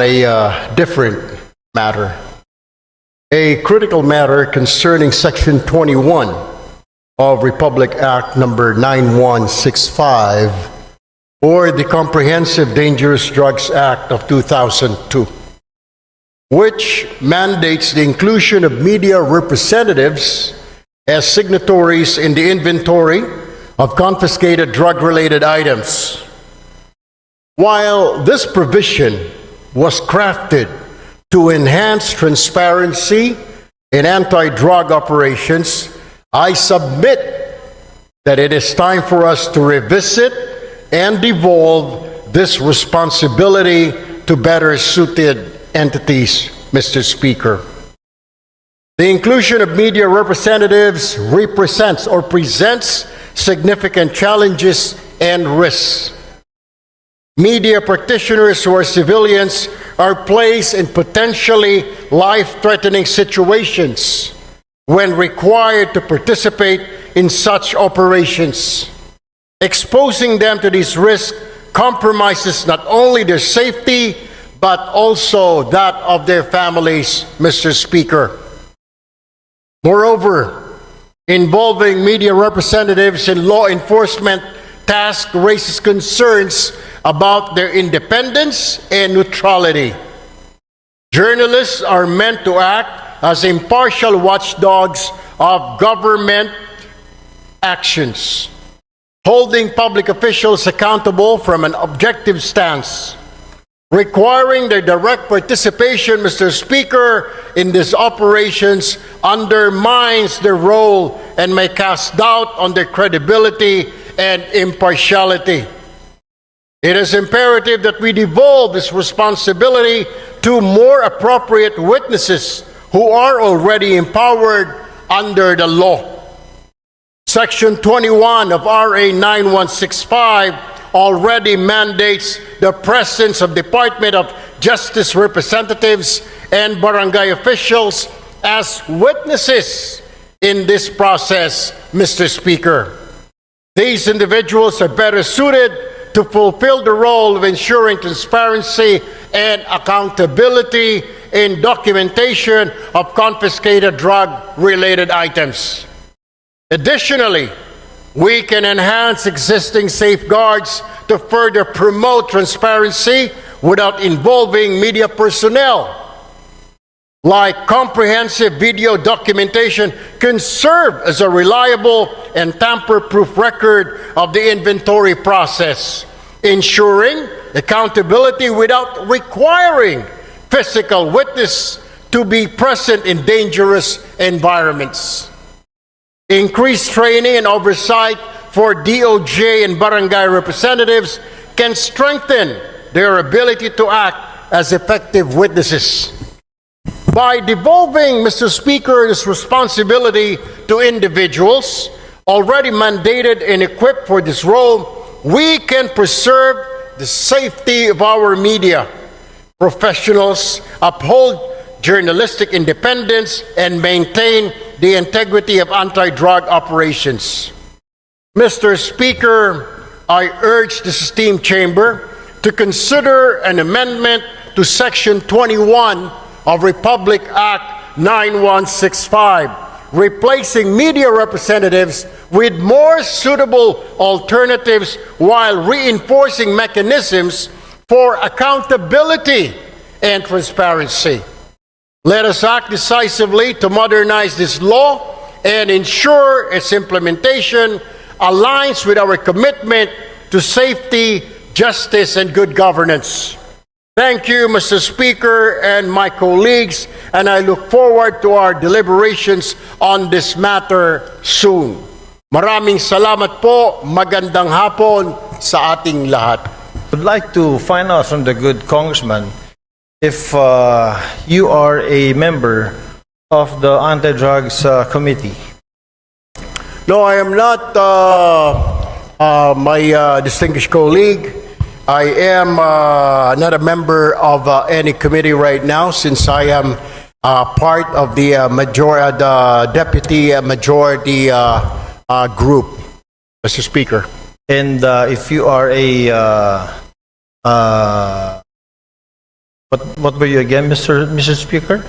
a uh, different matter. A critical matter concerning Section 21 of Republic Act Number 9165 or the Comprehensive Dangerous Drugs Act of 2002, which mandates the inclusion of media representatives as signatories in the inventory of confiscated drug-related items. While this provision was crafted to enhance transparency in anti-drug operations, I submit that it is time for us to revisit and devolve this responsibility to better suited entities, Mr. Speaker. The inclusion of media representatives represents or presents significant challenges and risks. Media practitioners who are civilians are placed in potentially life-threatening situations when required to participate in such operations. Exposing them to these risks compromises not only their safety, but also that of their families, Mr. Speaker. Moreover, involving media representatives in law enforcement task raises concerns about their independence and neutrality. Journalists are meant to act as impartial watchdogs of government actions, holding public officials accountable from an objective stance. Requiring their direct participation, Mr. Speaker, in these operations undermines their role and may cast doubt on their credibility and impartiality. It is imperative that we devolve this responsibility to more appropriate witnesses who are already empowered under the law. Section 21 of RA 9165 already mandates the presence of Department of Justice representatives and barangay officials as witnesses in this process, Mr. Speaker. These individuals are better suited to fulfill the role of ensuring transparency and accountability in documentation of confiscated drug-related items. Additionally, we can enhance existing safeguards to further promote transparency without involving media personnel. Like comprehensive video documentation can serve as a reliable and tamper-proof record of the inventory process, ensuring accountability without requiring physical witness to be present in dangerous environments. Increased training and oversight for DOJ and barangay representatives can strengthen their ability to act as effective witnesses. By devolving, Mr. Speaker, this responsibility to individuals already mandated and equipped for this role, we can preserve the safety of our media. Professionals uphold journalistic independence and maintain the integrity of anti-drug operations. Mr. Speaker, I urge this esteemed chamber to consider an amendment to Section 21 of Republic Act 9165, replacing media representatives with more suitable alternatives while reinforcing mechanisms for accountability and transparency. Let us act decisively to modernize this law and ensure its implementation aligns with our commitment to safety, justice, and good governance. Thank you, Mr. Speaker and my colleagues, and I look forward to our deliberations on this matter soon. Maraming salamat po, magandang hapon sa ating lahat. would like to find out from the good congressman if uh, you are a member of the anti-drugs uh, committee. No, I am not uh, uh, my uh, distinguished colleague. I am uh, not a member of uh, any committee right now since I am uh, part of the uh, major, uh, the deputy uh, majority uh, uh, group, Mr. Speaker. And uh, if you are a uh, uh, What, what were you again, Mr. Mr. Speaker?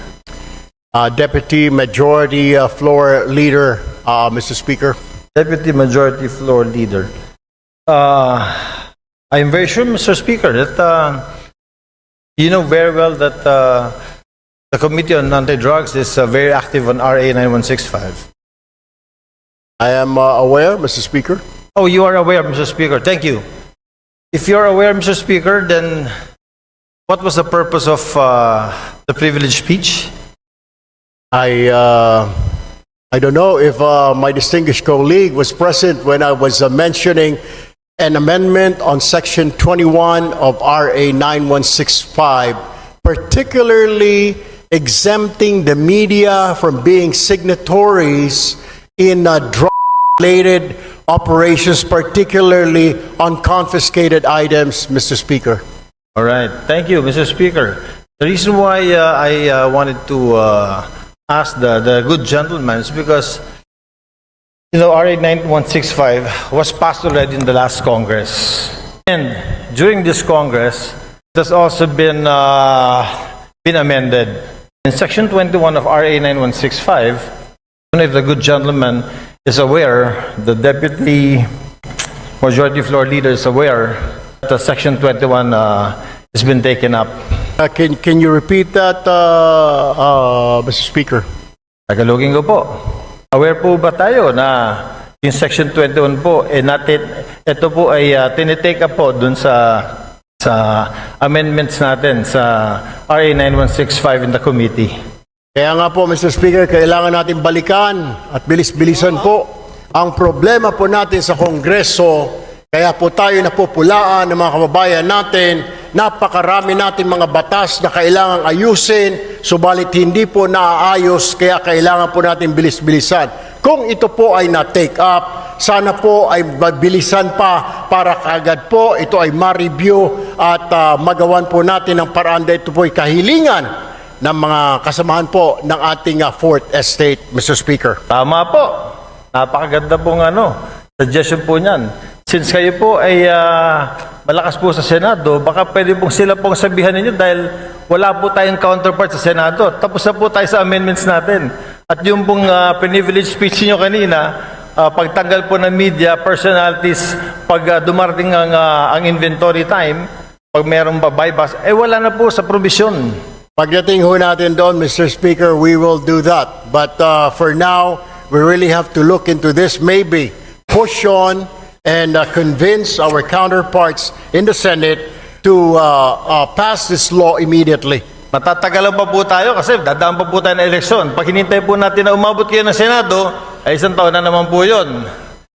Uh, Deputy Majority uh, Floor Leader, uh, Mr. Speaker. Deputy Majority Floor Leader. Uh, I am very sure, Mr. Speaker, that uh, you know very well that uh, the Committee on Anti-Drugs is uh, very active on RA 9165. I am uh, aware, Mr. Speaker. Oh, you are aware, Mr. Speaker. Thank you. If you're aware, Mr. Speaker, then what was the purpose of uh, the privileged speech? I, uh, I don't know if uh, my distinguished colleague was present when I was uh, mentioning an amendment on Section 21 of RA 9165, particularly exempting the media from being signatories in uh, drug-related operations, particularly on confiscated items, Mr. Speaker. All right. Thank you, Mr. Speaker. The reason why uh, I uh, wanted to uh, ask the, the good gentleman is because, you know, RA 9165 was passed already in the last Congress. And during this Congress, it has also been, uh, been amended. In Section 21 of RA 9165, I don't know if the good gentleman is aware, the Deputy Majority Floor Leader is aware that the Section 21 uh, has been taken up. Uh, Can, can you repeat that, uh, uh, Mr. Speaker? Tagalogin ko po. Aware po ba tayo na yung Section 21 po, eh natin, ito po ay uh, tinitake up po dun sa sa amendments natin sa RA 9165 in the committee. Kaya nga po, Mr. Speaker, kailangan natin balikan at bilis-bilisan po ang problema po natin sa Kongreso. Kaya po tayo napupulaan ng mga kababayan natin. Napakarami natin mga batas na kailangang ayusin, subalit hindi po naaayos, kaya kailangan po natin bilis-bilisan. Kung ito po ay na-take up, sana po ay mabilisan pa para kagad po ito ay ma-review at ah, magawan po natin ng paraan dahil ito po ay kahilingan ng mga kasamahan po ng ating uh, fourth estate, Mr. Speaker. Tama po. Napakaganda pong ano, suggestion po niyan. Since kayo po ay ah, malakas po sa Senado, baka pwede pong sila pong sabihan ninyo dahil wala po tayong counterpart sa Senado. Tapos na po tayo sa amendments natin. At yung pong uh, privilege speech niyo kanina, ah, pagtanggal po ng media, personalities, pag ah, dumarating ang, ah, ang inventory time, pag meron pa bypass, eh wala na po sa provision. Pagdating ho natin doon, Mr. Speaker, we will do that. But uh, for now, we really have to look into this, maybe push on and uh, convince our counterparts in the Senate to uh, uh, pass this law immediately. Matatagalan pa po tayo kasi dadaan pa po tayo ng eleksyon. Pag hinintay po natin na umabot kayo ng Senado, ay isang taon na naman po yun.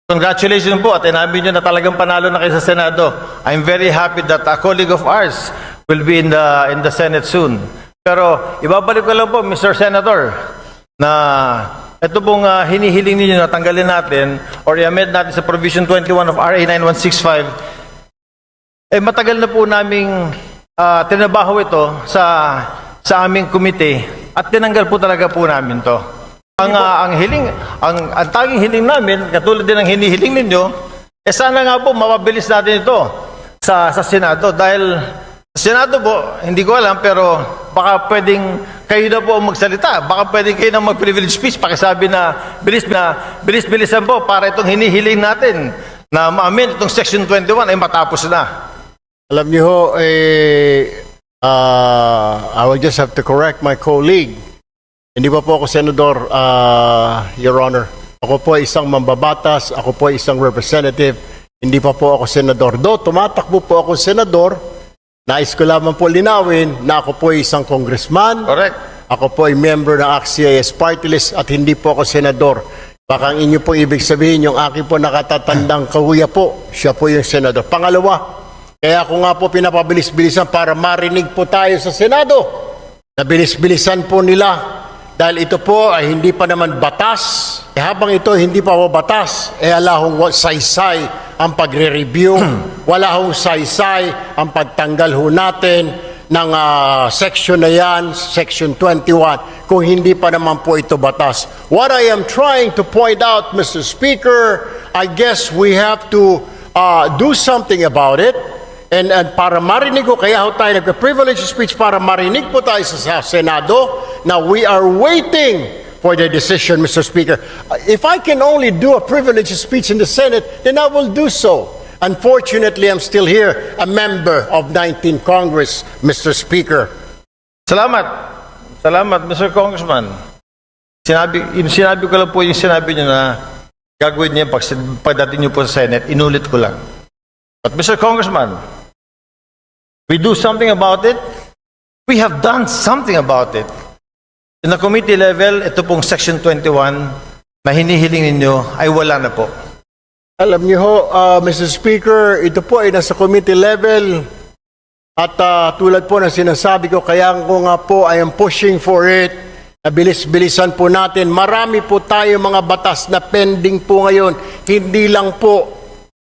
Congratulations po at inamin nyo na talagang panalo na kayo sa Senado. I'm very happy that a colleague of ours will be in the, in the Senate soon. Pero ibabalik ko lang po, Mr. Senator, na ito pong ah, hinihiling ninyo na tanggalin natin or i-amend natin sa Provision 21 of RA 9165 eh matagal na po naming ah, tinabaho ito sa sa aming komite at tinanggal po talaga po namin to. Ang ah, ang hiling ang, ang taging hiling namin katulad din ng hinihiling ninyo eh sana nga po mapabilis natin ito sa sa Senado dahil Senado po, hindi ko alam pero baka pwedeng kayo na po magsalita. Baka pwedeng kayo na mag-privilege speech pakisabi na bilis na bilis-bilisan po para itong hinihiling natin na ma-amend itong Section 21 ay matapos na. Alam niyo ho, eh, uh, I will just have to correct my colleague. Hindi pa po ako senador, uh, Your Honor. Ako po ay isang mambabatas, ako po ay isang representative, hindi pa po ako senador. Do, tumatakbo po ako senador, nais ko lamang po linawin na ako po ay isang congressman, Correct. ako po ay member ng AXIS Party List at hindi po ako senador. Baka ang inyo po ibig sabihin, yung aking po nakatatandang kahuya po, siya po yung senador. Pangalawa, kaya ako nga po pinapabilis-bilisan para marinig po tayo sa Senado. Nabilis-bilisan po nila. Dahil ito po ay hindi pa naman batas. Eh, habang ito hindi pa po batas, eh ala hong wa- saysay ang pagre-review. Wala hong saysay ang pagtanggal ho natin ng ah, section na yan, section 21, kung hindi pa naman po ito batas. What I am trying to point out, Mr. Speaker, I guess we have to uh, do something about it. And, and para marinig ko, kaya ho tayo nagka-privilege speech para marinig po tayo sa Senado na we are waiting for the decision, Mr. Speaker. Uh, If I can only do a privilege speech in the Senate, then I will do so. Unfortunately, I'm still here, a member of 19 Congress, Mr. Speaker. Salamat. Salamat, Mr. Congressman. Sinabi, yung sinabi ko lang po yung sinabi niyo na gagawin niyo pag, pagdating niyo po sa Senate, inulit ko lang. But Mr. Congressman, we do something about it. We have done something about it. In the committee level, ito pong Section 21 na hinihiling ninyo ay wala na po. Alam niyo ho, uh, Mr. Speaker, ito po ay nasa committee level. At uh, tulad po na sinasabi ko, kaya ko nga po, I am pushing for it. Nabilis-bilisan po natin. Marami po tayo mga batas na pending po ngayon. Hindi lang po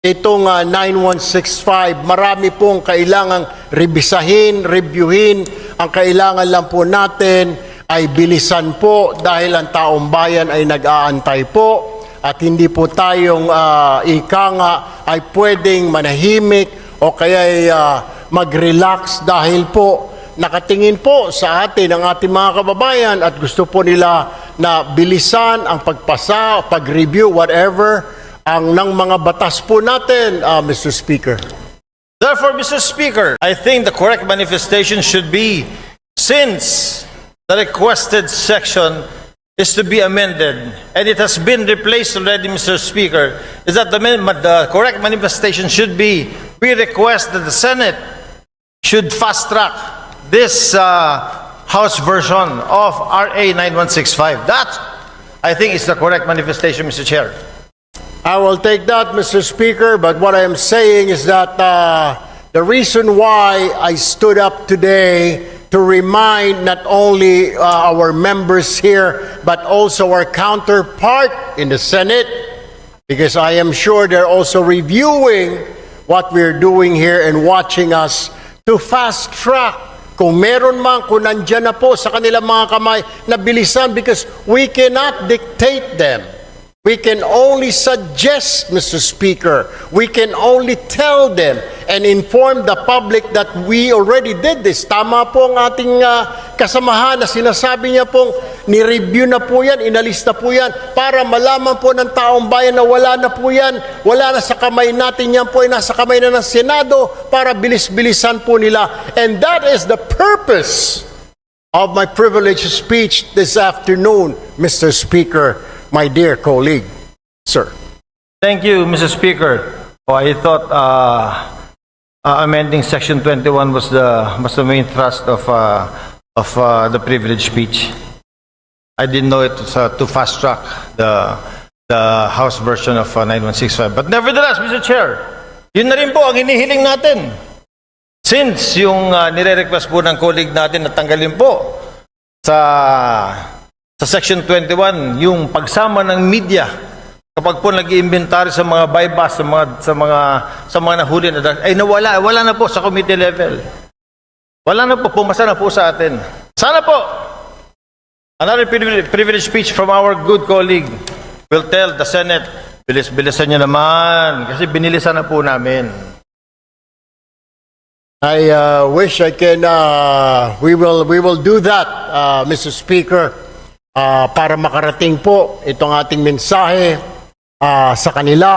itong uh, 9165. Marami pong kailangang rebisahin, reviewin. Ang kailangan lang po natin ay bilisan po dahil ang taong bayan ay nag-aantay po at hindi po tayong ah, ika ay pwedeng manahimik o kaya ah, mag-relax dahil po nakatingin po sa atin ang ating mga kababayan at gusto po nila na bilisan ang pagpasa, pag-review, whatever, ang ng mga batas po natin, ah, Mr. Speaker. Therefore, Mr. Speaker, I think the correct manifestation should be since the requested section is to be amended and it has been replaced already, Mr. Speaker, is that the, the correct manifestation should be we request that the Senate should fast track this uh, House version of RA 9165. That, I think, is the correct manifestation, Mr. Chair. I will take that, Mr. Speaker, but what I am saying is that uh, the reason why I stood up today to remind not only uh, our members here, but also our counterpart in the Senate, because I am sure they're also reviewing what we're doing here and watching us to fast track kung meron man, kung nandyan na po sa kanilang mga kamay, na bilisan because we cannot dictate them. We can only suggest, Mr. Speaker. We can only tell them and inform the public that we already did this. Tama po ang ating ah, kasamahan na sinasabi niya pong ni-review na po yan, inalis na po yan para malaman po ng taong bayan na wala na po yan, wala na sa kamay natin yan po ay nasa kamay na ng Senado para bilis-bilisan po nila. And that is the purpose of my privileged speech this afternoon, Mr. Speaker, my dear colleague. Sir. Thank you, Mr. Speaker. Oh, I thought uh, uh, amending Section 21 was the was the main thrust of uh, of uh, the privilege speech. I didn't know it was uh, to fast track the the House version of uh, 9165. But nevertheless, Mr. Chair, yun na rin po ang hinihiling natin. Since yung uh, nire-request po ng colleague natin na tanggalin po sa sa Section 21 yung pagsama ng media. Kapag po nag-iimbentary sa mga bypass sa mga sa mga sa mga nahuli na ay nawala wala na po sa committee level. Wala na po pumasa na po sa atin. Sana po! Another privilege, privilege speech from our good colleague. Will tell the Senate bilis-bilisan nyo naman kasi binilisan na po namin. I uh, wish I can, uh, we will, we will do that, uh, Mr. Speaker, uh, para makarating po itong ating mensahe uh, sa kanila.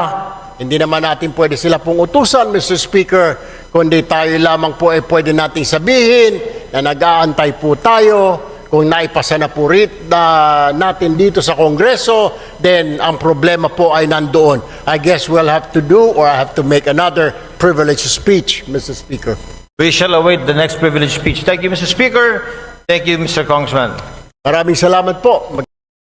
Hindi naman natin pwede sila pong utusan, Mr. Speaker, kundi tayo lamang po ay pwede nating sabihin na nag-aantay po tayo kung naipasa na po rit na natin dito sa Kongreso, then ang problema po ay nandoon. I guess we'll have to do or I have to make another privileged speech, Mr. Speaker. we shall await the next privilege speech thank you Mr. Speaker thank you Mr. Congressman Maraming salamat po.